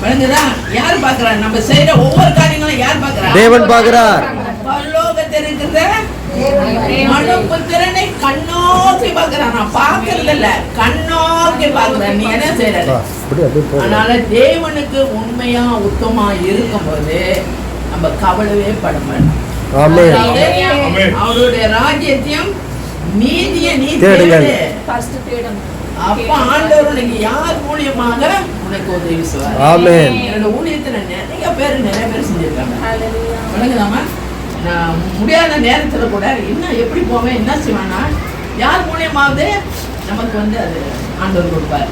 யார் பாக்குறா நம்ம செய்யற ஒவ்வொரு காரியங்களும் யார் பாக்குறா தேவன் பார்க்கிறார். பரலோகத்தில் இருக்கிற மனுப்பு திறனை கண்ணோக்கி பாக்குறான் நான் பாக்குறது இல்ல கண்ணோக்கி பாக்குறேன் நீ என்ன செய்யற அதனால தேவனுக்கு உண்மையா உத்தமா இருக்கும்போது நம்ம கவலையே பட மாட்டோம் அவருடைய ராஜ்யத்தையும் நீதிய நீ தேடுங்கள். தேடு. ஃபர்ஸ்ட் தேடணும் அப்ப ஆண்டவர் யார் மூலியமாக உனக்கு உதவி செய்வார் ஆமென் என்னோட ஊழியத்துல நிறைய பேர் நிறைய பேர் செஞ்சிருக்காங்க. ஹalleluya. விளங்குதாமா? நான் முடியாத நேரத்துல கூட என்ன எப்படி போவேன் என்ன செய்வேன்னா யார் மூலியமாவது நமக்கு வந்து அது ஆண்டவர் கொடுப்பார்.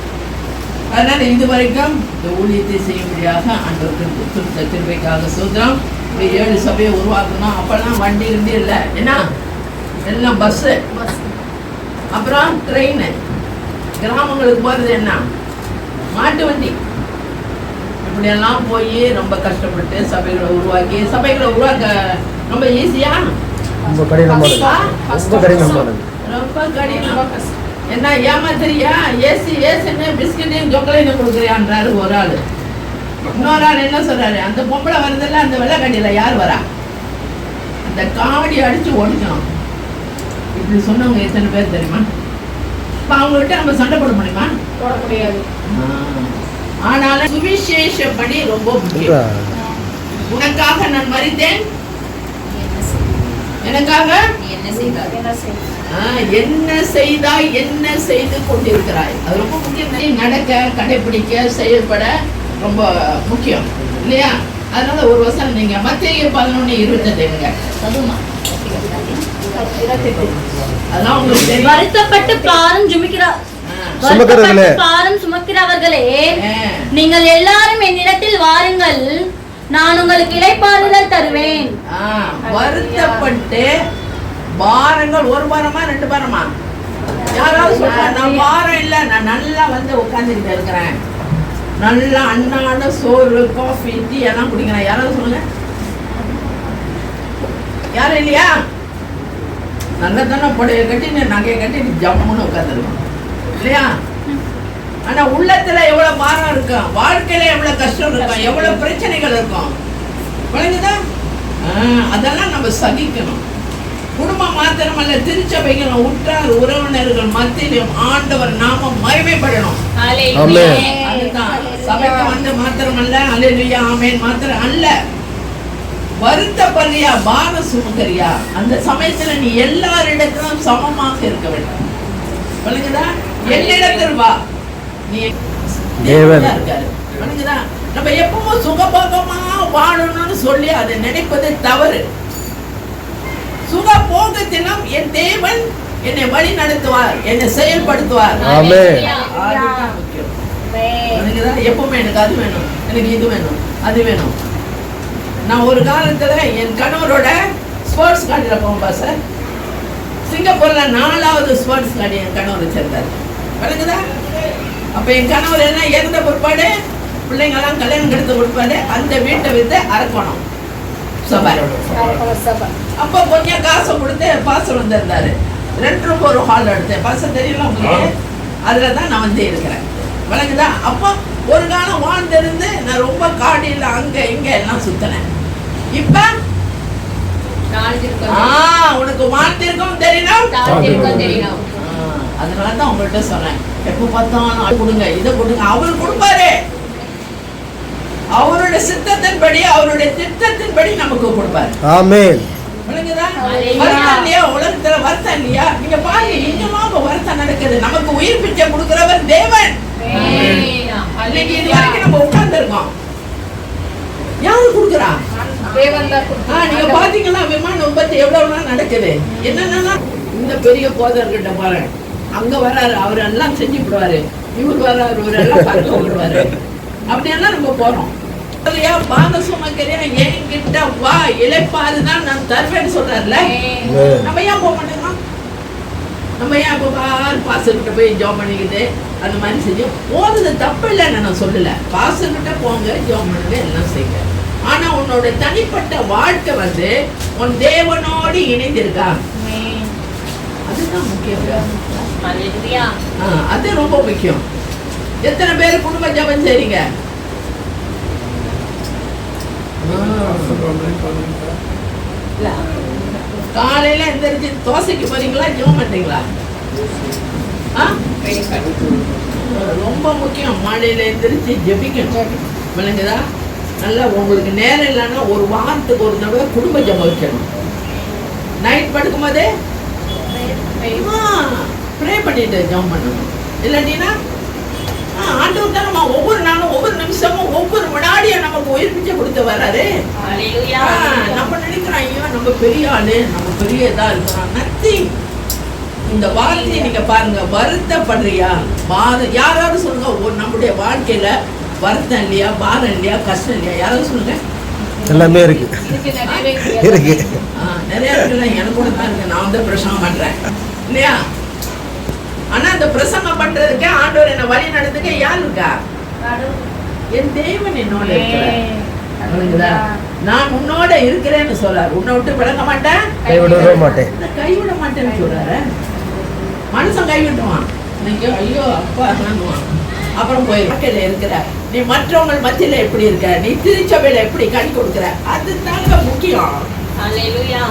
அதனால இது வரைக்கும் இந்த ஊழியத்தை செய்யும்படியாக ஆண்டவருக்கு கொடுத்த இப்படி ஏழு சபையை உருவாக்கணும். அப்பெல்லாம் வண்டி கிண்டி இல்லை. என்ன? எல்லாம் பஸ்ஸு அப்புறம் ட்ரெயின் கிராமங்களுக்கு போகிறது என்ன? மாட்டு வண்டி. இப்படியெல்லாம் போய் ரொம்ப கஷ்டப்பட்டு சபைகளை உருவாக்கி சபைகளை உருவாக்க ரொம்ப ஈஸியா ரொம்ப கடினமானது. ரொம்ப கடினம் என்ன ஏமாத்திரியா ஏசி ஏசுன்னு பிஸ்கட்டையும் சாக்லேட்டும் கொடுக்குறியான்றாரு ஒரு ஆள். இன்னொரு ஆள் என்ன சொல்றாரு? அந்த பொம்பளை வருதுல்ல அந்த வெள்ளை கண்டியில யார் வரா? அந்த காவடி அடிச்சு ஓடிக்கணும் இப்படி சொன்னவங்க எத்தனை பேர் தெரியுமா? இப்போ அவங்ககிட்ட நம்ம சண்டை போட முடியுமா? போட முடியாது. ஆனாலும் சுவிசேஷப்படி ரொம்ப முக்கியம். உனக்காக நான் மறித்தேன். எனக்காக? என்ன செய்ய ஆ, என்ன செய்தாய்? என்ன செய்து கொண்டிருக்கிறாய்? அது ரொம்ப முக்கியம். நடக்க கடைபிடிக்க செயல்பட ரொம்ப முக்கியம். இல்லையா? அதனால ஒரு வருஷம் நீங்க மத்திய உங்களுக்கு தெரியும் வருத்தப்பட்டு பாரம் சுமிக்கிறார். வருத்தப்பட்டு பாரம் சுமக்கிறவர்களே. நீங்கள் எல்லாரும் என்னிடத்தில் வாருங்கள். நான் உங்களுக்கு இளைப்பாறுதல் தருவேன். வருத்தப்பட்டு பாரங்கள் ஒரு வாரமா ரெண்டு வாரமா யாராவது சொல்றா நான் வாரம் இல்ல நான் நல்லா வந்து உட்கார்ந்துக்கிட்டு இருக்கிறேன். நல்லா அன்னாட சோறு காஃபி டீ எல்லாம் குடிக்கிறேன். யாராவது சொல்லுங்க. யாரும் இல்லையா? நல்ல தானே புடைய கட்டி நீ நகையை கட்டி நீ ஜம்முன்னு உட்காந்துருக்கோம் இல்லையா? ஆனா உள்ளத்துல எவ்வளவு பாரம் இருக்கும் வாழ்க்கையில எவ்வளவு கஷ்டம் இருக்கும் எவ்வளவு பிரச்சனைகள் இருக்கும் விளங்குதா அதெல்லாம் நம்ம சகிக்கணும். குடும்பம் மாத்திரமல்ல திருச்சபைகளும் உற்றார் உறவினர்கள் மத்தியிலும் ஆண்டவர் நாமம் மகிமைப்படணும். அதுதான். சபைக்கு வந்து மாத்திரமல்ல அல்லேலூயா ஆமென் மாத்திரம் அல்ல. வருத்தப்படுறியா பார சுமக்கறியா? அந்த சமயத்துல நீ எல்லாரிடத்திலும் சமமாக இருக்க வேண்டும். விளங்குதா? என்னிடத்தில் வா. நீ இருக்காரு. விளங்குதா? நம்ம எப்பவும் சுகபோகமா வாழணும்னு சொல்லி அதை நினைப்பது தவறு. சுகபோகத்திலும் என் தேவன் என்னை வழி நடத்துவார் என்னை செயல்படுத்துவார். எப்பவுமே எனக்கு அது வேணும். எனக்கு இது வேணும். அது வேணும். நான் ஒரு காலத்துல என் கணவரோட ஸ்போர்ட்ஸ் காடியில் போகும்பா சார் சிங்கப்பூர்ல நாலாவது ஸ்போர்ட்ஸ் காடி என் கணவர் வச்சிருந்தார். விளங்குதா? அப்ப என் கணவர் எல்லாம் இறந்த பிற்பாடு பிள்ளைங்கெல்லாம் கல்யாணம் கெடுத்து கொடுப்பாரு. அந்த வீட்டை வித்து அறக்கணும் அப்போ கொஞ்சம் காசை கொடுத்து பாசம் வந்திருந்தாரு. ரெண்டு ரூபா ஒரு ஹால் எடுத்தேன். பாசம் தெரியல உங்களுக்கு? அதில் தான் நான் வந்து இருக்கிறேன். விளங்குதா? அப்போ ஒரு காலம் வாழ்ந்திருந்து நான் ரொம்ப காடியில் அங்கே இங்கே எல்லாம் சுற்றினேன் இப்போ? ஆ உனக்கு வாழ்ந்திருக்கும் தெரியணும் அதனால தான் உங்கள்கிட்ட சொன்னேன். எப்போ பார்த்தாலும் கொடுங்க இதை கொடுங்க. அவர் கொடுப்பாரு. அவருடைய சித்தத்தின்படி அவருடைய திட்டத்தின்படி நமக்கு கொடுப்பாரு ஆமென். உலகத்துல வருத்தம் இல்லையா? நீங்க பாருங்க இன்னுமா வருத்தம் நடக்குது. நமக்கு உயிர் பிச்சை கொடுக்கிறவர் நீங்க பாத்தீங்களா விமான விபத்து எவ்வளவு நாள் நடக்குது. என்னன்னா இந்த பெரிய போதர்கிட்ட பாருங்க அங்க வராரு அவர் எல்லாம் செஞ்சு விடுவாரு. இவர் வராரு இவர் எல்லாம் பறக்க விடுவாரு அப்படியெல்லாம் நம்ம போறோம். இல்லையா பாத சுமக்கரியா என்கிட்ட வா இழைப்பாருதான் நான் தருவேன்னு சொல்றாருல. நம்ம ஏன் போக மாட்டேங்கிறோம் நம்ம ஏன் இப்போ பார் பாஸ்டர்கிட்ட போய் ஜாப் பண்ணிக்கிட்டு அந்த மாதிரி செஞ்சு போகிறது தப்பு இல்லைன்னு நான் சொல்லலை. பாஸ்டர்கிட்ட போங்க ஜாப் பண்ணுங்க எல்லாம் செய்யுங்க ஆனா உன்னோட தனிப்பட்ட வாழ்க்கை வந்து உன் தேவனோடு இணைந்திருக்கா? அதுதான் முக்கியம். ஆ, அது ரொம்ப முக்கியம். எத்தனை பேர் குடும்ப ஜபம் செய்றீங்க? இல்ல. காலையில எந்திரிச்சு தோசைக்கு போறீங்களா ஜெபம் பண்றீங்களா? ரொம்ப முக்கியம். மாலையில எந்திரிச்சு ஜெபிக்கணும். விளங்குதா? நல்லா உங்களுக்கு நேரம் இல்லைன்னா ஒரு வாரத்துக்கு ஒரு தடவை குடும்ப ஜெபம் வைக்கணும். நைட் படுக்கும் போதே ப்ரே பண்ணிட்டு ஜெபம் பண்ணணும். இல்லாட்டினா ஆண்டவர் தான் நம்ம ஒவ்வொரு நாளும் ஒவ்வொரு நிமிஷமும் ஒவ்வொரு வினாடியும் நமக்கு உயிர்ப்பிச்சு கொடுத்து வர்றாரு நம்ம நினைக்கிறோம் ஐயோ நம்ம பெரிய ஆளு நம்ம பெரிய இதா இருக்கிறோம். நத்திங் இந்த வார்த்தையை நீங்க பாருங்க வருத்தப்படுறியா? யாராவது சொல்லுங்க நம்முடைய வாழ்க்கையில வருத்தம் இல்லையா பாரம் இல்லையா கஷ்டம் இல்லையா யாராவது சொல்லுங்க. எல்லாமே இருக்கு. இருக்கு. நிறைய இருக்குல்ல எனக்கு கூட தான் இருக்கு. நான் வந்து பிரசங்கம் பண்றேன். இல்லையா? ஆனா அந்த பிரசங்கம் பண்றதுக்கு ஆண்டவர் என்ன வழி நடத்துக்க யார் இருக்கா? என் தேவன் என்னோட இருக்கிறார்? நான் உன்னோட இருக்கிறேன்னு சொல்றாரு. உன்னை விட்டு விளங்க மாட்டேன். கைவிடவே மாட்டேன். கைவிட மாட்டேன்னு சொல்றாரு. மனுஷன் கைவிட்டுவான் ஐயோ அப்பா நானுவான் அப்புறம் போயிருக்கையில் இருக்கிற நீ மற்றவங்க மத்தியில எப்படி இருக்க? நீ திருச்சபையில எப்படி கணி கொடுக்குற? அது முக்கியம். ஹalleluya